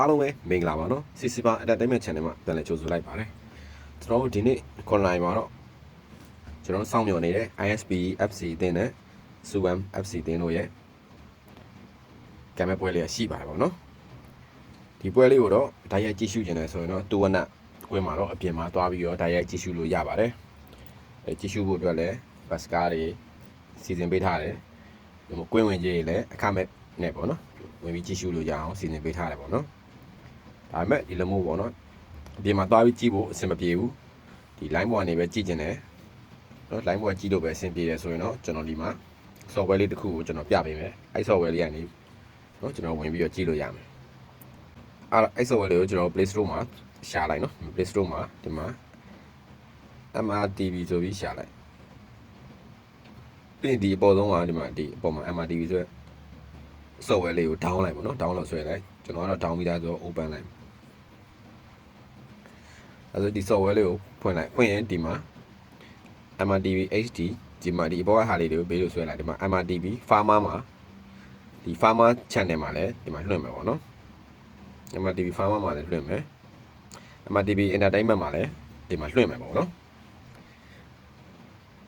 အားလုံးပဲမင်္ဂလာပါနော်စီစီပါ entertainment channel မှာပြန်လည်ကြိုဆိုလိုက်ပါတယ်ကျွန်တော်တို့ဒီနေ့ online မှာတော့ကျွန်တော်တို့စောင့်မျှော်နေတဲ့ ISP FC အသင်းနဲ့ Suwam FC အသင်းတို့ရဲ့ကံမဲ့ပွဲလေးရှိပါတယ်ပေါ့နော်ဒီပွဲလေးကိုတော့ဓာတ်ရိုက်ကြည့်ရှုခြင်းနဲ့ဆိုရင်တော့တူဝနကွင်းမှာတော့အပြင်မှာသွားပြီးတော့ဓာတ်ရိုက်ကြည့်ရှုလို့ရပါတယ်အဲကြည့်ရှုဖို့အတွက်လည်းဘတ်စကားတွေစီစဉ်ပေးထားတယ်ဒီမှာကွင်းဝင်ကြီးတွေလည်းအခမဲ့နဲ့ပေါ့နော်ဝင်ပြီးကြည့်ရှုလို့ရအောင်စီစဉ်ပေးထားတယ်ပေါ့နော် ဒါပေမဲ့ဒီလိုမျိုးပေါ့နော်အပြင်မှာသွားပြီးကြည့်ဖို့အဆင်မပြေဘူးဒီ line ပေါ်ကနေပဲကြည့်ခြင်းနဲ့နော် line ပေါ်ကြည့်လို့ပဲအဆင်ပြေတယ်ဆိုရင်တော့ကျွန်တော်ဒီမှာ software လေးတစ်ခုကိုကျွန်တော်ပြပေးမယ်အဲ့ software လေးကနေနော်ကျွန်တော်ဝင်ပြီးတော့ကြည့်လို့ရမယ်အဲ့အဲ့ software လေးကိုကျွန်တော် Play Store မှာရှာလိုက်နော် Play Store မှာဒီမှာ MRTV ဆိုပြီးရှာလိုက်ပြီးရင်ဒီအပေါ်ဆုံးကဒီမှာဒီအပေါ်မှာ MRTV ဆိုရယ် software လေးကို down လိုက်ပေါ့နော် down လို့ဆွဲလိုက်ကျွန်တော်ကတော့ down ပြီးသားဆိုတော့ open လိုက်အဲဆိုဒီ software လေးကိုဖွင့်လိုက်ဖွင့်ရင်ဒီမှာ MRTV HD ဒီမှာဒီအပေါ်ကဟာလေးတွေကိုဘေးလို့ဆွဲလိုက်ဒီမှာ MRTV Farmer မှာဒီ Farmer channel မှာလည်းဒီမှာလွှင့်မယ်ပေါ့နော် MRTV Farmer မှာလည်းလွှင့်မယ် MRTV Entertainment မှာလည်းဒီမှာလွှင့်မယ်ပေါ့နော်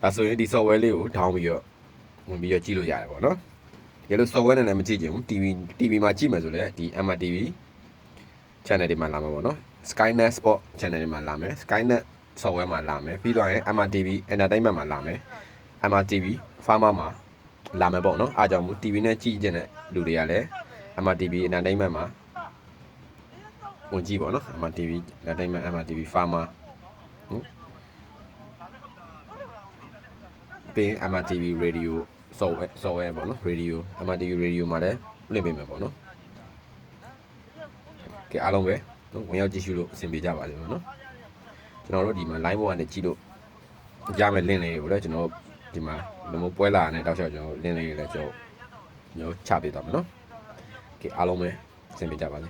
ဒါဆိုရင်ဒီ software လေးကို down ပြီးတော့ဝင်ပြီးတော့ကြည့်လို့ရတယ်ပေါ့နော် ဒီလို software နဲ့လည်းမကြည့်ကြဘူး TV TV မှာကြည့်မယ်ဆိုလည်းဒီ MRTV channel တွေမှာလာမှာပေါ့နော် Skynet Sport channel တွေမှာလာမယ် Skynet software မှာလာမယ်ပြီးတော့ရင် MRTV Entertainment မှာလာမယ် MRTV Pharma မှာလာမယ်ပေါ့နော်အားကြောင့်မို့ TV နဲ့ကြည့်ကြတဲ့လူတွေကလည်း MRTV Entertainment မှာဝင်ကြည့်ပေါ့နော် MRTV Entertainment MRTV Pharma ဟုတ်ပြီးရင် MRTV Radio software software ပေါ့နော် radio MRTV radio မှာလည်းလွှင့်ပေးမယ်ပေါ့နော်ကဲအားလုံးပဲနော်ဝင်ရောက်ကြည့်ရှုလို့အဆင်ပြေကြပါစေပေါ့နော်ကျွန်တော်တို့ဒီမှာ line ပေါ်ကနေကြည့်လို့ရမယ် link လေးကိုလည်းကျွန်တော်ဒီမှာဒီလိုပွဲလာတဲ့တောက်လျှောက်ကျွန်တော် link လေးတွေလည်းကျွန်တော်ကျွန်တော်ချပေးသွားမယ်နော်ကဲအားလုံးပဲအဆင်ပြေကြပါစေ